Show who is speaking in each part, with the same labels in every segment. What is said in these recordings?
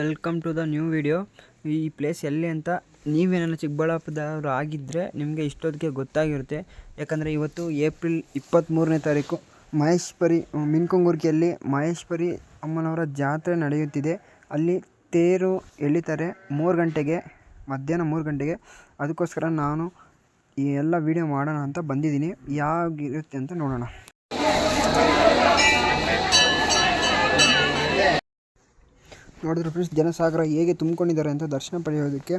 Speaker 1: Welcome to the new video ಈ place ಎಲ್ಲಿ ಅಂತ ನೀವೇನಾದ್ರು ಚಿಕ್ಕಬಳ್ಳಾಪುರದವ್ರು ಆಗಿದ್ದರೆ ನಿಮಗೆ ಇಷ್ಟೊತ್ತಿಗೆ ಗೊತ್ತಾಗಿರುತ್ತೆ. ಯಾಕಂದರೆ ಇವತ್ತು ಏಪ್ರಿಲ್ ಇಪ್ಪತ್ತ್ಮೂರನೇ ತಾರೀಕು ಮಹೇಶ್ವರಿ ಮಿನ್ಕೊಂಗೂರ್ಕಿಯಲ್ಲಿ ಮಹೇಶ್ವರಿ ಅಮ್ಮನವರ ಜಾತ್ರೆ ನಡೆಯುತ್ತಿದೆ. ಅಲ್ಲಿ ತೇರು ಎಳಿತಾರೆ ಮೂರು ಗಂಟೆಗೆ, ಮಧ್ಯಾಹ್ನ ಮೂರು ಗಂಟೆಗೆ. ಅದಕ್ಕೋಸ್ಕರ ನಾನು ಈ ಎಲ್ಲ ವೀಡಿಯೋ ಮಾಡೋಣ ಅಂತ ಬಂದಿದ್ದೀನಿ. ಯಾವಾಗಿರುತ್ತೆ ಅಂತ ನೋಡೋಣ. ನೋಡಿದ್ರೆ ಫ್ರೆಂಡ್ಸ್ ಜನಸಾಗರ ಹೇಗೆ ತುಂಬಿಕೊಂಡಿದ್ದಾರೆ ಅಂತ ದರ್ಶನ ಪಡೆಯೋದಕ್ಕೆ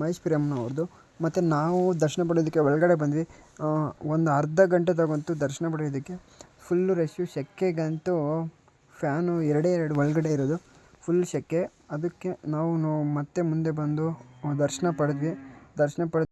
Speaker 1: ಮಹೇಶ್ ಅವ್ರದ್ದು ಮತ್ತು ನಾವು ದರ್ಶನ ಪಡೆಯೋದಕ್ಕೆ ಒಳಗಡೆ ಬಂದ್ವಿ. ಒಂದು ಅರ್ಧ ಗಂಟೆ ತಗೊಂತು ದರ್ಶನ ಪಡೆಯೋದಕ್ಕೆ. ಫುಲ್ಲು ರಶ್ಶು ಸೆಕೆಗಂತೂ ಫ್ಯಾನು ಎರಡೇ ಎರಡು ಒಳಗಡೆ ಇರೋದು. ಫುಲ್ ಸೆಕೆ ಅದಕ್ಕೆ ನಾವು ಮತ್ತೆ ಮುಂದೆ ಬಂದು ದರ್ಶನ ಪಡೆದ್ವಿ. ದರ್ಶನ ಪಡೆದು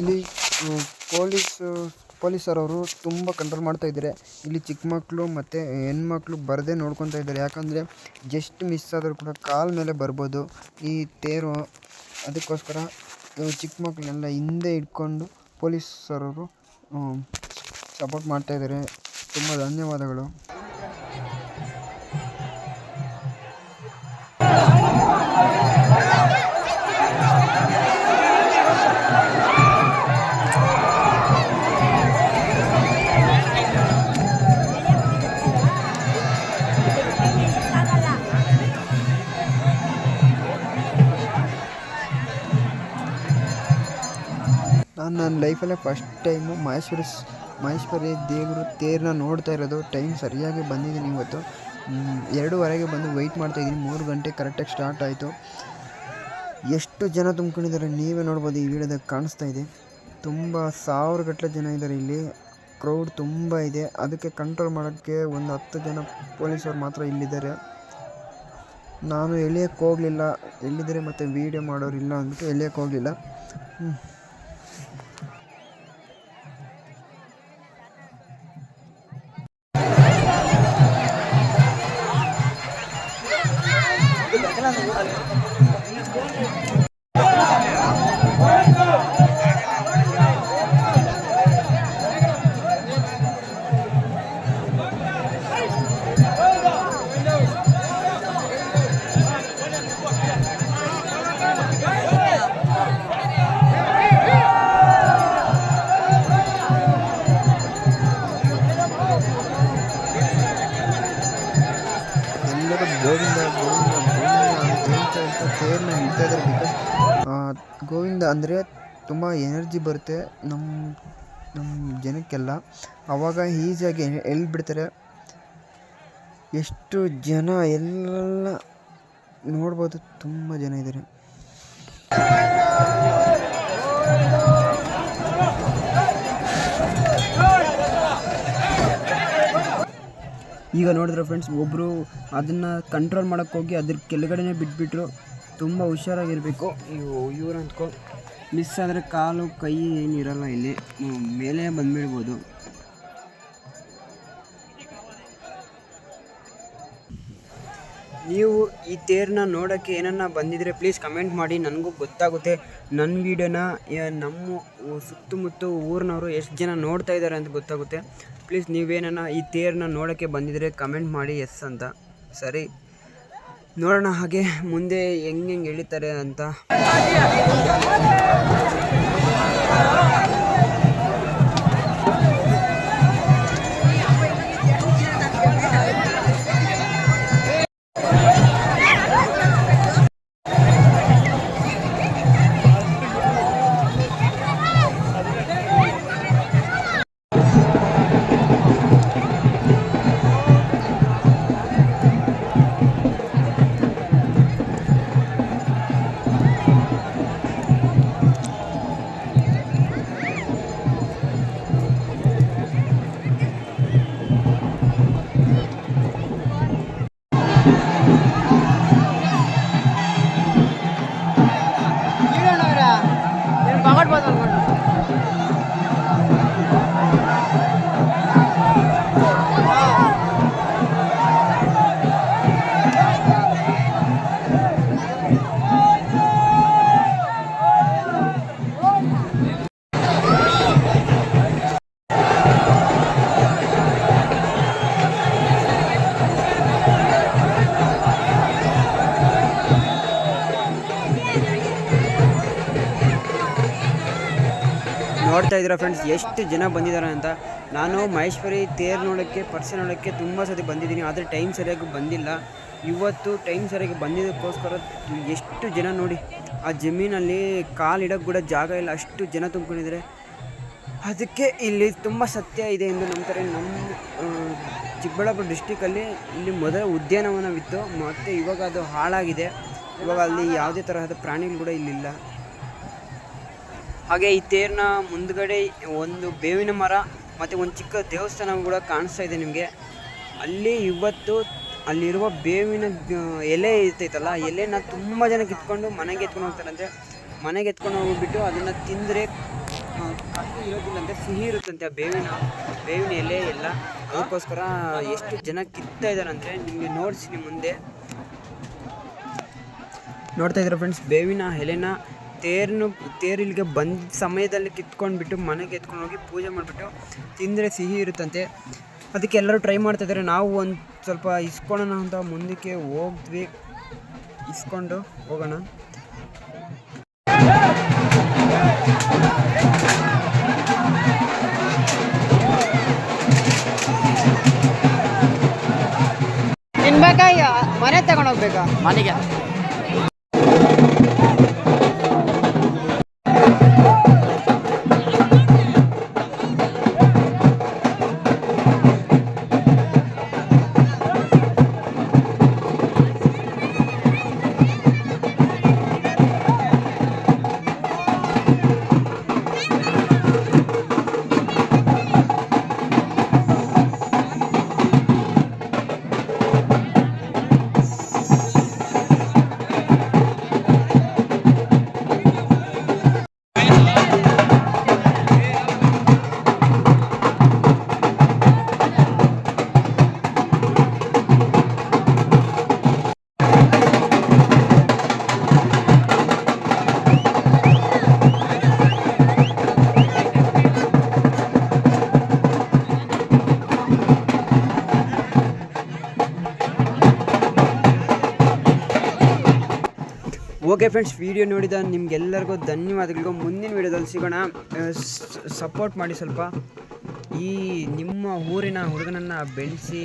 Speaker 1: ಇಲ್ಲಿ ಪೊಲೀಸ್ ಪೊಲೀಸರು ಅವರು ತುಂಬ ಕಂಟ್ರೋಲ್ ಮಾಡ್ತಾ ಇದ್ದಾರೆ. ಇಲ್ಲಿ ಚಿಕ್ಕ ಮಕ್ಕಳು ಮತ್ತು ಹೆಣ್ಮಕ್ಳು ಬರದೇ ನೋಡ್ಕೊತಾ ಇದ್ದಾರೆ. ಯಾಕಂದರೆ ಜಸ್ಟ್ ಮಿಸ್ ಆದರೂ ಕೂಡ ಕಾಲ ಮೇಲೆ ಬರ್ಬೋದು. ಈ ತೇರು ಅದಕ್ಕೋಸ್ಕರ ಚಿಕ್ಕ ಮಕ್ಕಳನ್ನೆಲ್ಲ ಹಿಂದೆ ಇಟ್ಕೊಂಡು ಪೊಲೀಸರವರು ಸಪೋರ್ಟ್ ಮಾಡ್ತಾ ಇದ್ದಾರೆ. ತುಂಬ ಧನ್ಯವಾದಗಳು. ಲೈಫಲ್ಲೇ ಫಸ್ಟ್ ಟೈಮು ಮಹೇಶ್ವರಿ ಮಹೇಶ್ವರಿ ದೇವರು ತೇರನ್ನ ನೋಡ್ತಾ ಇರೋದು ಟೈಮ್ ಸರಿಯಾಗಿ ಬಂದಿದ್ದೀನಿ ಇವತ್ತು. ಎರಡೂವರೆಗೆ ಬಂದು ವೆಯ್ಟ್ ಮಾಡ್ತಾಯಿದ್ದೀನಿ ಮೂರು ಗಂಟೆ ಕರೆಕ್ಟಾಗಿ ಸ್ಟಾರ್ಟ್ ಆಯಿತು. ಎಷ್ಟು ಜನ ತುಂಬ್ಕೊಂಡಿದ್ದಾರೆ ನೀವೇ ನೋಡ್ಬೋದು ಈ ವಿಡಿಯೋದಾಗ ಕಾಣಿಸ್ತಾ ಇದೆ. ತುಂಬ ಸಾವಿರಗಟ್ಟಲೆ ಜನ ಇದ್ದಾರೆ ಇಲ್ಲಿ. ಕ್ರೌಡ್ ತುಂಬ ಇದೆ. ಅದಕ್ಕೆ ಕಂಟ್ರೋಲ್ ಮಾಡೋಕ್ಕೆ ಒಂದು ಹತ್ತು ಜನ ಪೊಲೀಸರು ಮಾತ್ರ ಇಲ್ಲಿದ್ದಾರೆ. ನಾನು ಎಳಿಯೋಕ್ಕೆ ಹೋಗಲಿಲ್ಲ, ಎಲ್ಲಿದ್ದರೆ ಮತ್ತು ವೀಡಿಯೋ ಮಾಡೋರಿಲ್ಲ ಅಂದ್ಬಿಟ್ಟು ಎಳಿಯೋಕ್ಕೆ ಹೋಗಲಿಲ್ಲ. إحنا نقول ಗೋವಿಂದ ಅಂದರೆ ತುಂಬ ಎನರ್ಜಿ ಬರುತ್ತೆ ನಮ್ಮ ನಮ್ಮ ಜನಕ್ಕೆಲ್ಲ. ಆವಾಗ ಈಸಿಯಾಗಿ ಎಲ್ಲಿ ಬಿಡ್ತಾರೆ ಎಷ್ಟು ಜನ ಎಲ್ಲ ನೋಡ್ಬೋದು, ತುಂಬ ಜನ ಇದ್ದಾರೆ. ಈಗ ನೋಡಿದ್ರೆ ಫ್ರೆಂಡ್ಸ್ ಒಬ್ಬರು ಅದನ್ನು ಕಂಟ್ರೋಲ್ ಮಾಡೋಕ್ಕೋಗಿ ಅದ್ರ ಕೆಳಗಡೆನೇ ಬಿಟ್ಬಿಟ್ರು. ತುಂಬ ಹುಷಾರಾಗಿರಬೇಕು. ಇವು ಇವ್ರು ಅಂದ್ಕೊ ಮಿಸ್ ಆದರೆ ಕಾಲು, ಕೈ ಏನಿರಲ್ಲ ಇಲ್ಲಿ. ಮೇಲೆ ಬಂದುಬಿಡ್ಬೋದು. ನೀವು ಈ ತೇರನ್ನ ನೋಡೋಕ್ಕೆ ಏನನ್ನ ಬಂದಿದ್ರೆ ಪ್ಲೀಸ್ ಕಮೆಂಟ್ ಮಾಡಿ. ನನಗೂ ಗೊತ್ತಾಗುತ್ತೆ. ನನ್ನ ವೀಡಿಯೋನ ನಮ್ಮ ಸುತ್ತಮುತ್ತ ಊರಿನವರು ಎಷ್ಟು ಜನ ನೋಡ್ತಾ ಇದ್ದಾರೆ ಅಂತ ಗೊತ್ತಾಗುತ್ತೆ. ಪ್ಲೀಸ್ ನೀವೇನನ್ನ ಈ ತೇರನ್ನ ನೋಡೋಕ್ಕೆ ಬಂದಿದ್ರೆ ಕಮೆಂಟ್ ಮಾಡಿ ಎಸ್ ಅಂತ. ಸರಿ? ನೋಡೋಣ ಹಾಗೆ ಮುಂದೆ ಹೆಂಗೆ ಹೆಂಗೆ ಎಳಿತಾರೆ ಅಂತ. ನೋಡ್ತಾ ಇದ್ದೀರಾ ಫ್ರೆಂಡ್ಸ್ ಎಷ್ಟು ಜನ ಬಂದಿದ್ದಾರೆ ಅಂತ. ನಾನು ಮಹೇಶ್ವರಿ ತೇರು ನೋಡೋಕ್ಕೆ ಪರ್ಸೆ ನೋಡೋಕ್ಕೆ ತುಂಬ ಸತಿ ಬಂದಿದ್ದೀನಿ, ಆದರೆ ಟೈಮ್ ಸರಿಯಾಗಿ ಬಂದಿಲ್ಲ. ಇವತ್ತು ಟೈಮ್ ಸರಿಯಾಗಿ ಬಂದಿದ್ದಕ್ಕೋಸ್ಕರ ಎಷ್ಟು ಜನ ನೋಡಿ, ಆ ಜಮೀನಲ್ಲಿ ಕಾಲಿಡೋಕ್ಕೆ ಕೂಡ ಜಾಗ ಇಲ್ಲ, ಅಷ್ಟು ಜನ ತುಂಬ್ಕೊಂಡಿದ್ದಾರೆ. ಅದಕ್ಕೆ ಇಲ್ಲಿ ತುಂಬ ಸತ್ಯ ಇದೆ ಎಂದು ನಂಬ್ತಾರೆ. ನಮ್ಮ ಚಿಕ್ಕಬಳ್ಳಾಪುರ ಡಿಸ್ಟಿಕಲ್ಲಿ ಇಲ್ಲಿ ಮೊದಲ ಉದ್ಯಾನವನವಿತ್ತು, ಮತ್ತು ಇವಾಗ ಅದು ಹಾಳಾಗಿದೆ. ಇವಾಗ ಅಲ್ಲಿ ಯಾವುದೇ ತರಹದ ಪ್ರಾಣಿಗಳು ಕೂಡ ಇಲ್ಲಿಲ್ಲ. ಹಾಗೆ ಈ ತೇರಿನ ಮುಂದ್ಗಡೆ ಒಂದು ಬೇವಿನ ಮರ ಮತ್ತು ಒಂದು ಚಿಕ್ಕ ದೇವಸ್ಥಾನ ಕೂಡ ಕಾಣಿಸ್ತಾ ಇದೆ ನಿಮಗೆ. ಅಲ್ಲಿ ಇವತ್ತು ಅಲ್ಲಿರುವ ಬೇವಿನ ಎಲೆ ಇರ್ತೈತಲ್ಲ ಎಲೆನ ತುಂಬ ಜನ ಕಿತ್ಕೊಂಡು ಮನೆಗೆ ಎತ್ಕೊಂಡು ಹೋಗ್ತಾರಂತೆ ಮನೆಗೆ ಎತ್ಕೊಂಡು ಹೋಗ್ಬಿಟ್ಟು ಅದನ್ನು ತಿಂದರೆ ಕಹಿ ಇರೋದಿಲ್ಲಂತೆ ಸಿಹಿ ಇರುತ್ತಂತೆ ಆ ಬೇವಿನ ಬೇವಿನ ಎಲೆ ಎಲ್ಲ. ಅದಕ್ಕೋಸ್ಕರ ಎಷ್ಟು ಜನ ಕಿತ್ತಾ ಇದ್ದಾರಂದರೆ ನಿಮಗೆ ನೋಡಿಸಿ ಮುಂದೆ. ನೋಡ್ತಾ ಇದ್ದೀರ ಫ್ರೆಂಡ್ಸ್ ಬೇವಿನ ಎಲೆನ ತೇರನ್ನು ತೇರು ಇಲ್ಲಿಗೆ ಬಂದ ಸಮಯದಲ್ಲಿ ಕಿತ್ಕೊಂಡ್ಬಿಟ್ಟು ಮನೆಗೆ ಎತ್ಕೊಂಡು ಹೋಗಿ ಪೂಜೆ ಮಾಡಿಬಿಟ್ಟು ತಿಂದರೆ ಸಿಹಿ ಇರುತ್ತಂತೆ. ಅದಕ್ಕೆ ಎಲ್ಲರೂ ಟ್ರೈ ಮಾಡ್ತಾ ಇದ್ದಾರೆ. ನಾವು ಒಂದು ಸ್ವಲ್ಪ ಇಸ್ಕೊಳ್ಳೋಣ ಅಂತ ಮುಂದಕ್ಕೆ ಹೋಗ್ದ್ವಿ. ಇಸ್ಕೊಂಡು ಹೋಗೋಣ.
Speaker 2: ತಿನ್ಬೇಕಾ ಮನೆ ತಗೊಂಡೋಗ್ಬೇಕಾ
Speaker 3: ಮನೆಗೆ.
Speaker 1: ಓಕೆ ಫ್ರೆಂಡ್ಸ್ ವಿಡಿಯೋ ನೋಡಿದ ನಿಮ್ಗೆಲ್ಲರಿಗೂ ಧನ್ಯವಾದಗಳು. ಮುಂದಿನ ವಿಡಿಯೋದಲ್ಲಿ ಸಿಗೋಣ. ಸಪೋರ್ಟ್ ಮಾಡಿ ಸ್ವಲ್ಪ. ಈ ನಿಮ್ಮ ಊರಿನ ಹುಡುಗನನ್ನು ಬೆಳೆಸಿ.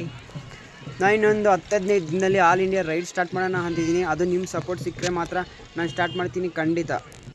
Speaker 1: ನಾನು ಇನ್ನೊಂದು ಹತ್ತು ಹದಿನೈದು ದಿನದಲ್ಲಿ ಆಲ್ ಇಂಡಿಯಾ ರೈಡ್ ಸ್ಟಾರ್ಟ್ ಮಾಡೋಣ ಅಂತಿದ್ದೀನಿ. ಅದು ನಿಮ್ಮ ಸಪೋರ್ಟ್ ಸಿಕ್ಕರೆ ಮಾತ್ರ ನಾನು ಸ್ಟಾರ್ಟ್ ಮಾಡ್ತೀನಿ ಖಂಡಿತ.